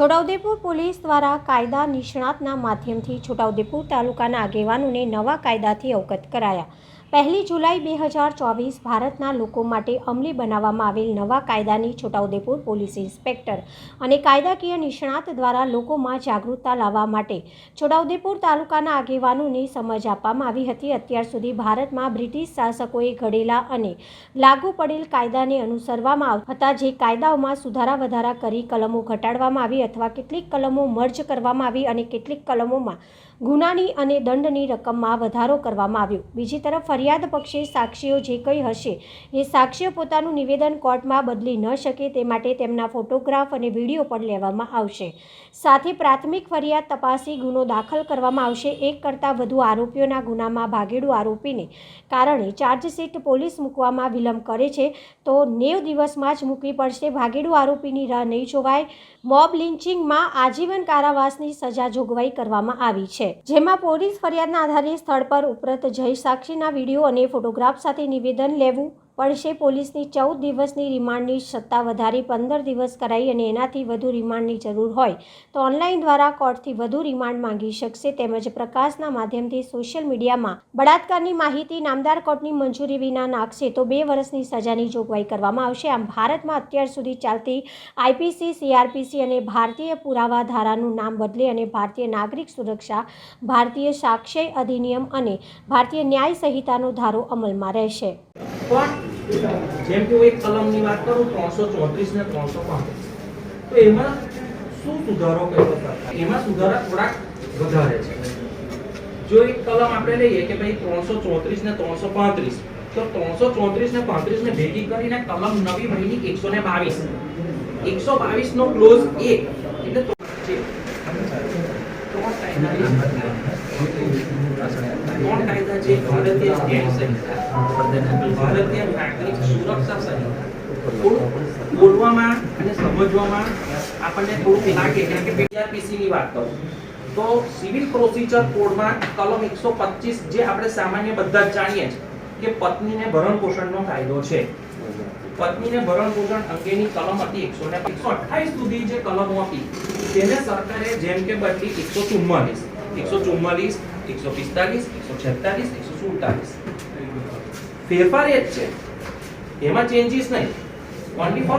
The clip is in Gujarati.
છોટાઉદેપુર પોલીસ દ્વારા કાયદા નિષ્ણાતના માધ્યમથી છોટાઉદેપુર તાલુકાના આગેવાનોને નવા કાયદાથી અવગત કરાયા. પહેલી જુલાઈ બે હજાર ચોવીસ ભારતના લોકો માટે અમલી બનાવવામાં આવેલ નવા કાયદાની છોટાઉદેપુર પોલીસ ઇન્સ્પેક્ટર અને કાયદાકીય નિષ્ણાત દ્વારા લોકોમાં જાગૃતતા લાવવા માટે છોટાઉદેપુર તાલુકાના આગેવાનોને સમજ આપવામાં આવી હતી. અત્યાર સુધી ભારતમાં બ્રિટિશ શાસકોએ ઘડેલા અને લાગુ પડેલ કાયદાને અનુસરવામાં આવતા હતા જે કાયદાઓમાં સુધારા વધારા કરી કલમો ઘટાડવામાં આવી અથવા કેટલીક કલમો મર્જ કરવામાં આવી અને કેટલીક કલમોમાં ગુનાની અને દંડની રકમમાં વધારો કરવામાં આવ્યો. બીજી તરફ ફરિયાદ પક્ષે સાક્ષીઓ જે કંઈ હશે એ સાક્ષીઓ પોતાનું નિવેદન કોર્ટમાં બદલી ન શકે તે માટે તેમના ફોટોગ્રાફ અને વીડિયો પણ લેવામાં આવશે. સાથે પ્રાથમિક ફરિયાદ તપાસી ગુનો દાખલ કરવામાં આવશે. એક કરતાં વધુ આરોપીઓના ગુનામાં ભાગેડુ આરોપીને કારણે ચાર્જશીટ પોલીસ મૂકવામાં વિલંબ કરે છે. તો નેવ દિવસમાં જ મૂકવી પડશે. ભાગેડુ આરોપીની રાહ નહીં જોવાય. મોબ લિન્ચિંગમાં આજીવન કારાવાસની સજા જોગવાઈ કરવામાં આવી છે. જેમાં પોલીસ ફરિયાદના આધારે સ્થળ પર ઉપરત જય સાક્ષીના વીડિયો અને ફોટોગ્રાફ સાથે નિવેદન લેવું પડશે પોલીસની ચૌદ દિવસની રિમાન્ડની સત્તા વધારી પંદર દિવસ કરાઈ અને એનાથી વધુ રિમાન્ડની જરૂર હોય તો ઓનલાઈન દ્વારા કોર્ટથી વધુ રિમાન્ડ માંગી શકશે તેમજ પ્રકાશના માધ્યમથી સોશિયલ મીડિયામાં બળાત્કારની માહિતી નામદાર કોર્ટની મંજૂરી વિના નાખશે તો બે વર્ષની સજાની જોગવાઈ કરવામાં આવશે. આમ ભારતમાં અત્યાર સુધી ચાલતી આઈપીસી, સીઆરપીસી અને ભારતીય પુરાવા ધારાનું નામ બદલે અને ભારતીય નાગરિક સુરક્ષા, ભારતીય સાક્ષય અધિનિયમ અને ભારતીય ન્યાય સંહિતાનો ધારો અમલમાં રહેશે. પણ જેમ કે હું એક કલમની વાત કરું ત્રણસો ચોત્રીસ ને ત્રણસો પાંત્રીસ તો એમાં શું સુધારો કર્યો? એમાં સુધારા થોડાક વધારે છે જો એક કલમ આપણે લઈએ કે ભાઈ ત્રણસો ચોત્રીસ ને ત્રણસો પાંત્રીસ તો ત્રણસો ચોત્રીસ ને પાંત્રીસ ને ભેગી કરીને કલમ નવી મહિની એકસો ને બાવીસ એકસો બાવીસ નો ક્લોઝ એક એટલે. છે ભારતીય સ્ટેટ સંહિતા ભારતીય નાગરિક સુરક્ષા સંહિતા બોલવામાં અને સમજવામાં આપણને થોડુંક લાગે, કારણ કે પીઆરપીસી ની વાત કરું તો સિવિલ પ્રોસિજર કોડમાં કલમ 125 જે આપણે સામાન્ય બધા જ જાણીએ છીએ કે પત્નીને ભરણ પોષણનો કાયદો છે. પત્નીને ભરણ પોષણ અંગેની કલમ હતી એકસો ને 128 સુધી જે કલમો હતી, તેને સરકારે જેમ કે બદલી 144 144 145 146 147 ફેરફાર એ જ છે એમાં ચેન્જીસ નહીં ઓનલી ફોર